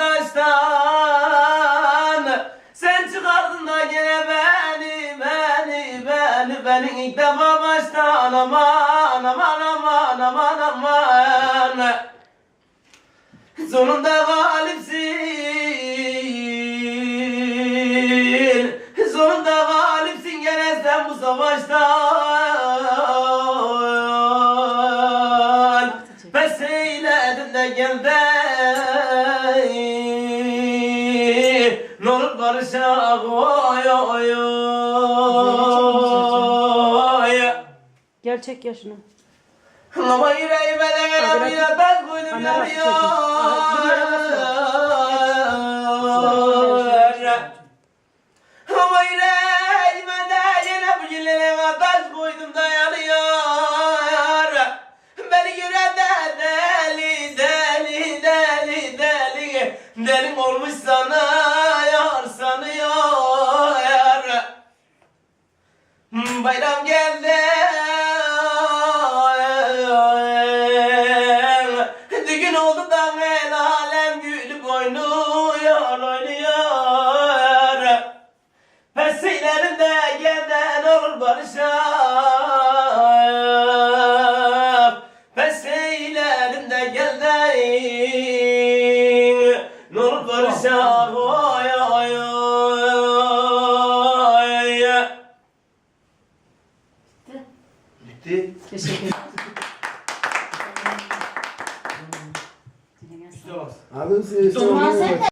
taştan Sen çıkardın da gene beni beni beni Beni ilk defa baştan. Aman aman aman aman aman. Sonunda galipsin. Sonunda galipsin gene sen bu savaştan. Pes eyledim de gel ne olur barışak oy oy oy Gerçek yaşını. Ama yüreğime de Ana bak, yanıyor. Delim olmuş sana yar sanıyor. Bayram geldi. Düğün oldu da el alem gülüp oynuyor. Oynuyor Pesilerinde gelen olur barışak barışak oy oy oy Bitti. Teşekkür ederim. Durma sen de